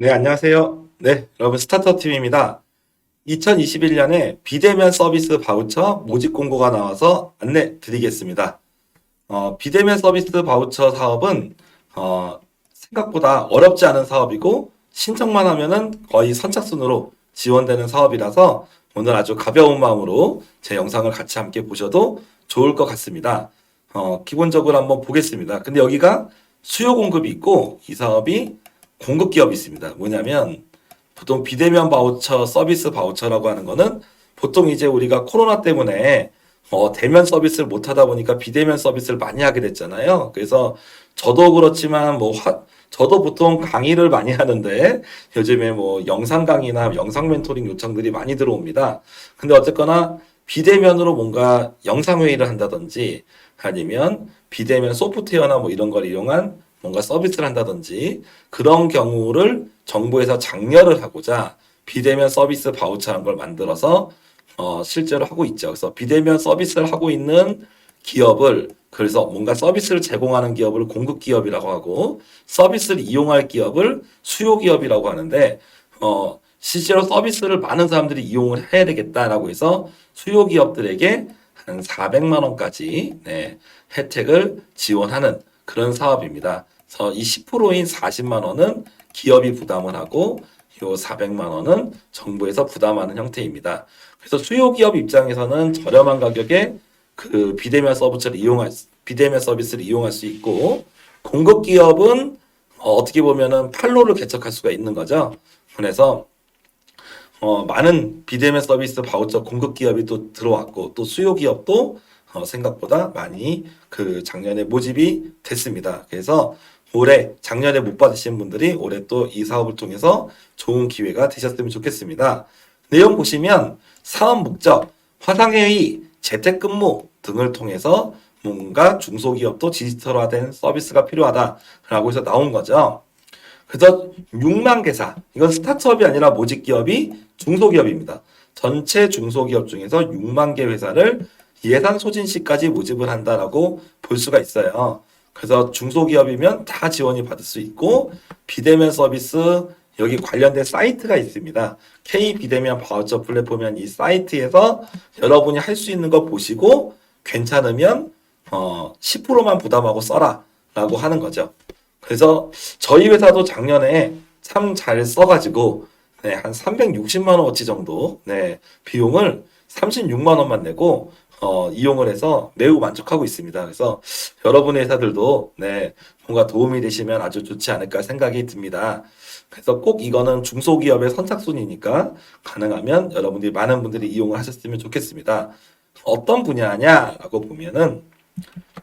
네, 안녕하세요. 네, 여러분 스타트업 팀입니다. 2021년에 비대면 서비스 바우처 모집 공고가 나와서 안내 드리겠습니다. 어, 비대면 서비스 바우처 사업은 어, 생각보다 어렵지 않은 사업이고 신청만 하면은 거의 선착순으로 지원되는 사업이라서 오늘 아주 가벼운 마음으로 제 영상을 같이 함께 보셔도 좋을 것 같습니다. 어, 기본적으로 한번 보겠습니다. 근데 여기가 수요 공급이 있고 이 사업이 공급 기업이 있습니다. 뭐냐면 보통 비대면 바우처 서비스 바우처라고 하는 거는 보통 이제 우리가 코로나 때문에 어, 대면 서비스를 못 하다 보니까 비대면 서비스를 많이 하게 됐잖아요. 그래서 저도 그렇지만 뭐 화- 저도 보통 강의를 많이 하는데 요즘에 뭐 영상 강의나 영상 멘토링 요청들이 많이 들어옵니다. 근데 어쨌거나 비대면으로 뭔가 영상 회의를 한다든지 아니면 비대면 소프트웨어나 뭐 이런 걸 이용한 뭔가 서비스를 한다든지 그런 경우를 정부에서 장려를 하고자 비대면 서비스 바우처라는 걸 만들어서 어, 실제로 하고 있죠. 그래서 비대면 서비스를 하고 있는 기업을 그래서 뭔가 서비스를 제공하는 기업을 공급 기업이라고 하고 서비스를 이용할 기업을 수요 기업이라고 하는데 어, 실제로 서비스를 많은 사람들이 이용을 해야 되겠다라고 해서 수요 기업들에게 한 400만 원까지 네, 혜택을 지원하는 그런 사업입니다. 그래서 이 10%인 40만 원은 기업이 부담을 하고 요 400만 원은 정부에서 부담하는 형태입니다. 그래서 수요 기업 입장에서는 저렴한 가격에 그 비대면 서비스를 이용할 수- 비대면 서비스를 이용할 수 있고 공급 기업은 어, 어떻게 보면은 판로를 개척할 수가 있는 거죠. 그래서 어, 많은 비대면 서비스 바우처 공급 기업이 또 들어왔고 또 수요 기업도 어, 생각보다 많이 그 작년에 모집이 됐습니다. 그래서 올해 작년에 못 받으신 분들이 올해 또 이 사업을 통해서 좋은 기회가 되셨으면 좋겠습니다. 내용 보시면 사업 목적, 화상회의, 재택근무 등을 통해서 뭔가 중소기업도 디지털화된 서비스가 필요하다라고 해서 나온 거죠. 그래서 6만 개사, 이건 스타트업이 아니라 모집 기업이 중소기업입니다. 전체 중소기업 중에서 6만 개 회사를 예산 소진 시까지 모집을 한다라고 볼 수가 있어요. 그래서 중소기업이면 다 지원이 받을 수 있고 비대면 서비스 여기 관련된 사이트가 있습니다. K 비대면 바우처 플랫폼이란 이 사이트에서 여러분이 할 수 있는 거 보시고 괜찮으면 어 10%만 부담하고 써라라고 하는 거죠. 그래서 저희 회사도 작년에 참 잘 써가지고 네, 한 360만 원어치 정도 네, 비용을 36만 원만 내고 어, 이용을 해서 매우 만족하고 있습니다. 그래서 여러분의 회사들도 네, 뭔가 도움이 되시면 아주 좋지 않을까 생각이 듭니다. 그래서 꼭 이거는 중소기업의 선착순이니까 가능하면 여러분들이 많은 분들이 이용을 하셨으면 좋겠습니다. 어떤 분야냐라고 보면은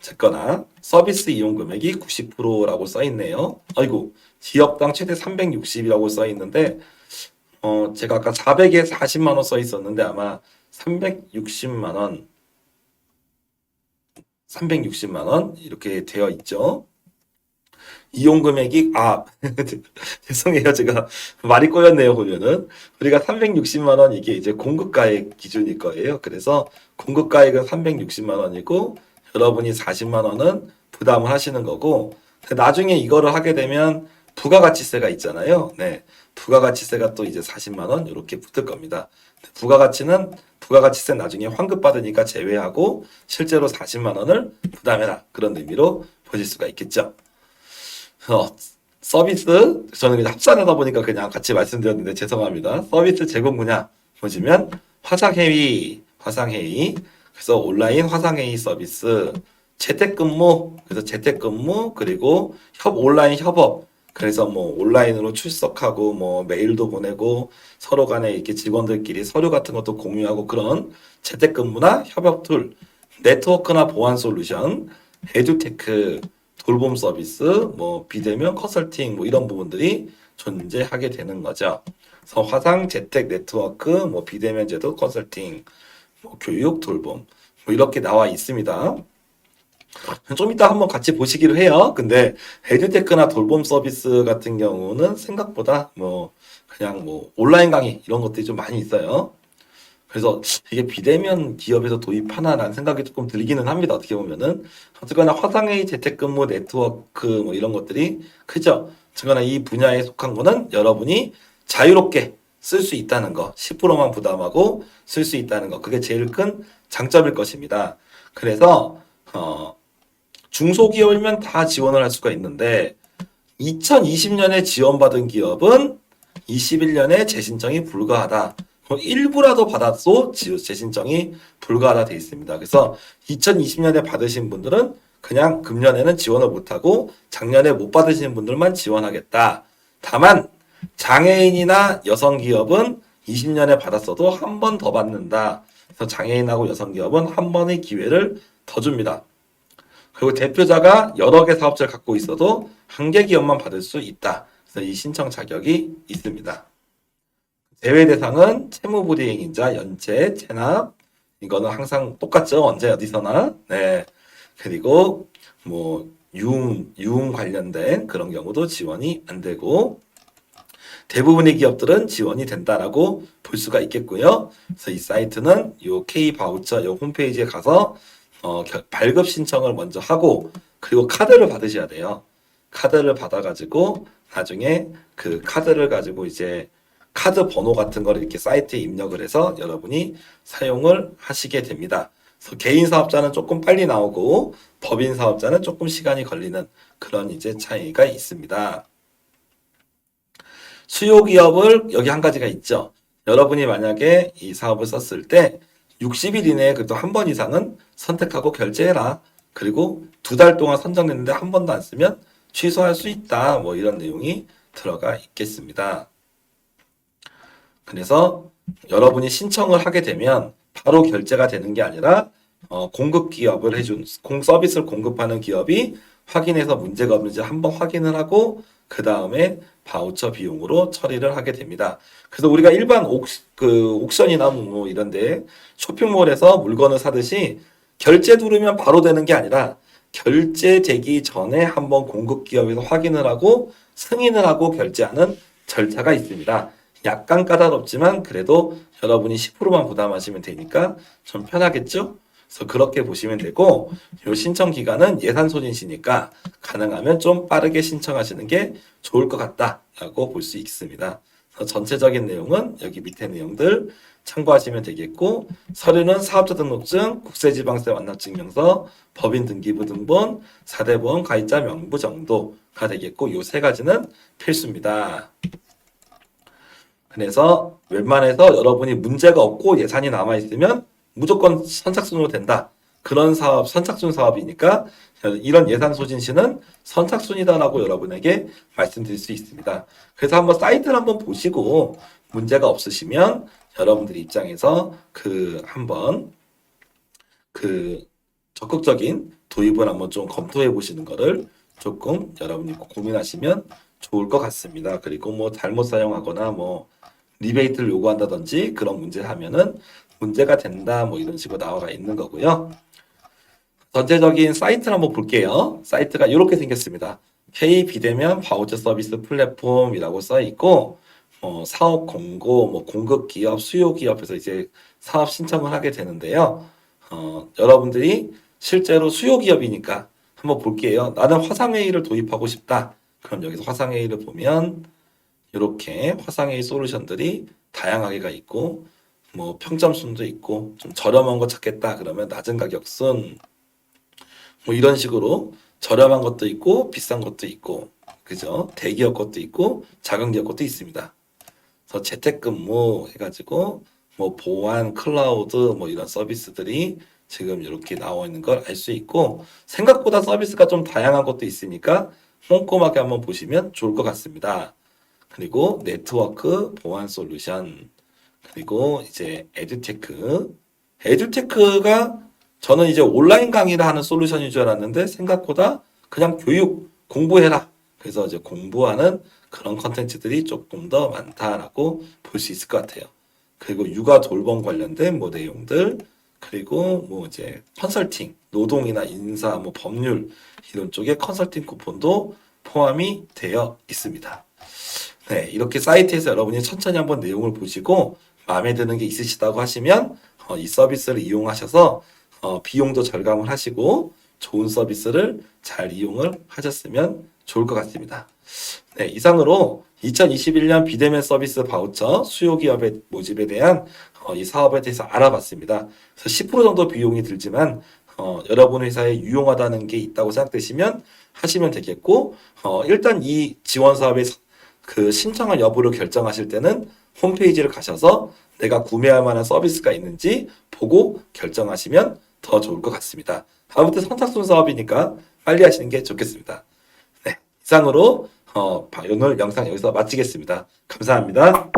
제 거나 서비스 이용 금액이 90%라고 써 있네요. 아이고 지역당 최대 360이라고 써 있는데 어 제가 아까 400에 40만 원 써 있었는데 아마 360만 원 360만 원 이렇게 되어 있죠. 이용 금액이 아 죄송해요 제가 말이 꼬였네요 보면은 우리가 360만 원 이게 이제 공급가액 기준일 거예요. 그래서 공급가액은 360만 원이고 여러분이 40만 원은 부담을 하시는 거고 나중에 이거를 하게 되면 부가가치세가 있잖아요. 네. 부가가치세가 또 이제 40만 원 이렇게 붙을 겁니다. 부가가치는 부가가치세 나중에 환급 받으니까 제외하고 실제로 40만 원을 부담해라 그런 의미로 보실 수가 있겠죠. 어, 서비스 저는 그냥 합산하다 보니까 그냥 같이 말씀드렸는데 죄송합니다. 서비스 제공 분야 보시면 화상회의, 화상회의 그래서 온라인 화상회의 서비스, 재택근무 그래서 재택근무 그리고 협 온라인 협업 그래서 뭐 온라인으로 출석하고 뭐 메일도 보내고 서로 간에 이렇게 직원들끼리 서류 같은 것도 공유하고 그런 재택근무나 협업 툴, 네트워크나 보안 솔루션, 에듀테크, 돌봄 서비스, 뭐 비대면 컨설팅 뭐 이런 부분들이 존재하게 되는 거죠. 그래서 화상 재택 네트워크, 뭐 비대면 제도 컨설팅, 뭐 교육 돌봄 뭐 이렇게 나와 있습니다. 좀 이따 한번 같이 보시기로 해요. 근데 에듀테크나 돌봄 서비스 같은 경우는 생각보다 뭐 그냥 뭐 온라인 강의 이런 것들이 좀 많이 있어요. 그래서 이게 비대면 기업에서 도입하나라는 생각이 조금 들기는 합니다. 어떻게 보면은 어쨌거나 화상회의 재택근무 네트워크 뭐 이런 것들이 크죠. 증거나 이 분야에 속한 거는 여러분이 자유롭게 쓸 수 있다는 거, 10%만 부담하고 쓸 수 있다는 거, 그게 제일 큰 장점일 것입니다. 그래서 어, 중소기업이면 다 지원을 할 수가 있는데 2020년에 지원받은 기업은 21년에 재신청이 불가하다. 뭐 일부라도 지- 재신청이 불가하다 돼 있습니다. 그래서 2020년에 받으신 분들은 그냥 금년에는 지원을 못하고 작년에 못 받으신 분들만 지원하겠다. 다만 장애인이나 여성 기업은 20년에 받았어도 한 번 더 받는다. 그래서 장애인하고 여성 기업은 한 번의 기회를 더 줍니다. 그리고 대표자가 여러 개 사업자를 갖고 있어도 한 개 기업만 받을 수 있다. 그래서 이 신청 자격이 있습니다. 대외 대상은 채무불이행인자, 연체, 체납 이거는 항상 똑같죠. 언제 어디서나. 네. 그리고 뭐 유흥 유흥 관련된 그런 경우도 지원이 안 되고 대부분의 기업들은 지원이 된다라고 볼 수가 있겠고요. 그래서 이 사이트는 요 K 바우처 요 홈페이지에 가서 어, 겨- 발급 신청을 먼저 하고 그리고 카드를 받으셔야 돼요. 카드를 받아가지고 나중에 그 카드를 가지고 이제 카드 번호 같은 거를 이렇게 사이트에 입력을 해서 여러분이 사용을 하시게 됩니다. 그래서 개인 사업자는 조금 빨리 나오고 법인 사업자는 조금 시간이 걸리는 그런 이제 차이가 있습니다. 수요 기업을 여기 한 가지가 있죠. 여러분이 만약에 이 사업을 썼을 때 60일 이내에 그래도 한 번 이상은 선택하고 결제해라. 그리고 두 달 동안 선정됐는데 한 번도 안 쓰면 취소할 수 있다. 뭐 이런 내용이 들어가 있겠습니다. 그래서 여러분이 신청을 하게 되면 바로 결제가 되는 게 아니라 어, 공급 기업을 해준 공 서비스를 공급하는 기업이 확인해서 문제가 없는지 한번 확인을 하고 그 다음에 바우처 비용으로 처리를 하게 됩니다. 그래서 우리가 일반 옥, 그 옥션이나 뭐 이런데 쇼핑몰에서 물건을 사듯이 결제 누르면 바로 되는 게 아니라 결제되기 전에 한번 공급 기업에서 확인을 하고 승인을 하고 결제하는 절차가 있습니다. 약간 까다롭지만 그래도 여러분이 10%만 부담하시면 되니까 좀 편하겠죠? 그래서 그렇게 보시면 되고 요 신청 기간은 예산 소진시니까 가능하면 좀 빠르게 신청하시는 게 좋을 것 같다라고 볼 수 있습니다. 그래서 전체적인 내용은 여기 밑에 내용들 참고하시면 되겠고 서류는 사업자 등록증, 국세지방세 완납증명서, 법인 등기부 등본, 4대 보험 가입자 명부 정도가 되겠고 요 세 가지는 필수입니다. 그래서 웬만해서 여러분이 문제가 없고 예산이 남아 있으면 무조건 선착순으로 된다. 그런 사업, 선착순 사업이니까 이런 예산 소진 시는 선착순이다라고 여러분에게 말씀드릴 수 있습니다. 그래서 한번 사이트를 한번 보시고 문제가 없으시면 여러분들 입장에서 그 한번 그 적극적인 도입을 한번 좀 검토해 보시는 거를 조금 여러분이 고민하시면 좋을 것 같습니다. 그리고 뭐 잘못 사용하거나 뭐 리베이트를 요구한다든지 그런 문제 하면은 문제가 된다 뭐 이런 식으로 나와 있는 거고요. 전체적인 사이트를 한번 볼게요. 사이트가 이렇게 생겼습니다. K 비대면 바우처 서비스 플랫폼이라고 써 있고 어, 사업 공고, 뭐 공급 기업, 수요 기업에서 이제 사업 신청을 하게 되는데요. 어, 여러분들이 실제로 수요 기업이니까 한번 볼게요. 나는 화상회의를 도입하고 싶다. 그럼 여기서 화상회의를 보면 이렇게 화상회의 솔루션들이 다양하게가 있고 뭐 평점순도 있고 좀 저렴한 거 찾겠다 그러면 낮은 가격순 뭐 이런 식으로 저렴한 것도 있고 비싼 것도 있고 그죠 대기업 것도 있고 작은 기업 것도 있습니다. 그래서 재택근무 해가지고 뭐 보안 클라우드 뭐 이런 서비스들이 지금 이렇게 나와 있는 걸 알 수 있고 생각보다 서비스가 좀 다양한 것도 있으니까 꼼꼼하게 한번 보시면 좋을 것 같습니다. 그리고 네트워크 보안 솔루션 그리고 이제 에듀테크 에듀테크가 저는 이제 온라인 강의를 하는 솔루션인 줄 알았는데 생각보다 그냥 교육 공부해라 그래서 이제 공부하는 그런 컨텐츠들이 조금 더 많다라고 볼 수 있을 것 같아요. 그리고 육아 돌봄 관련된 뭐 내용들 그리고 뭐 이제 컨설팅 노동이나 인사 뭐 법률 이런 쪽에 컨설팅 쿠폰도 포함이 되어 있습니다. 네, 이렇게 사이트에서 여러분이 천천히 한번 내용을 보시고 마음에 드는 게 있으시다고 하시면 어, 이 서비스를 이용하셔서 어, 비용도 절감을 하시고 좋은 서비스를 잘 이용을 하셨으면 좋을 것 같습니다. 네, 이상으로 2021년 비대면 서비스 바우처 수요 기업의 모집에 대한 어, 이 사업에 대해서 알아봤습니다. 그래서 10% 정도 비용이 들지만 어, 여러분 회사에 유용하다는 게 있다고 생각되시면 하시면 되겠고 어, 일단 이 지원 사업의 서- 그 신청할 여부를 결정하실 때는 홈페이지를 가셔서 내가 구매할 만한 서비스가 있는지 보고 결정하시면 더 좋을 것 같습니다. 아무튼 선착순 사업이니까 빨리 하시는 게 좋겠습니다. 네, 이상으로 어, 오늘 영상 여기서 마치겠습니다. 감사합니다.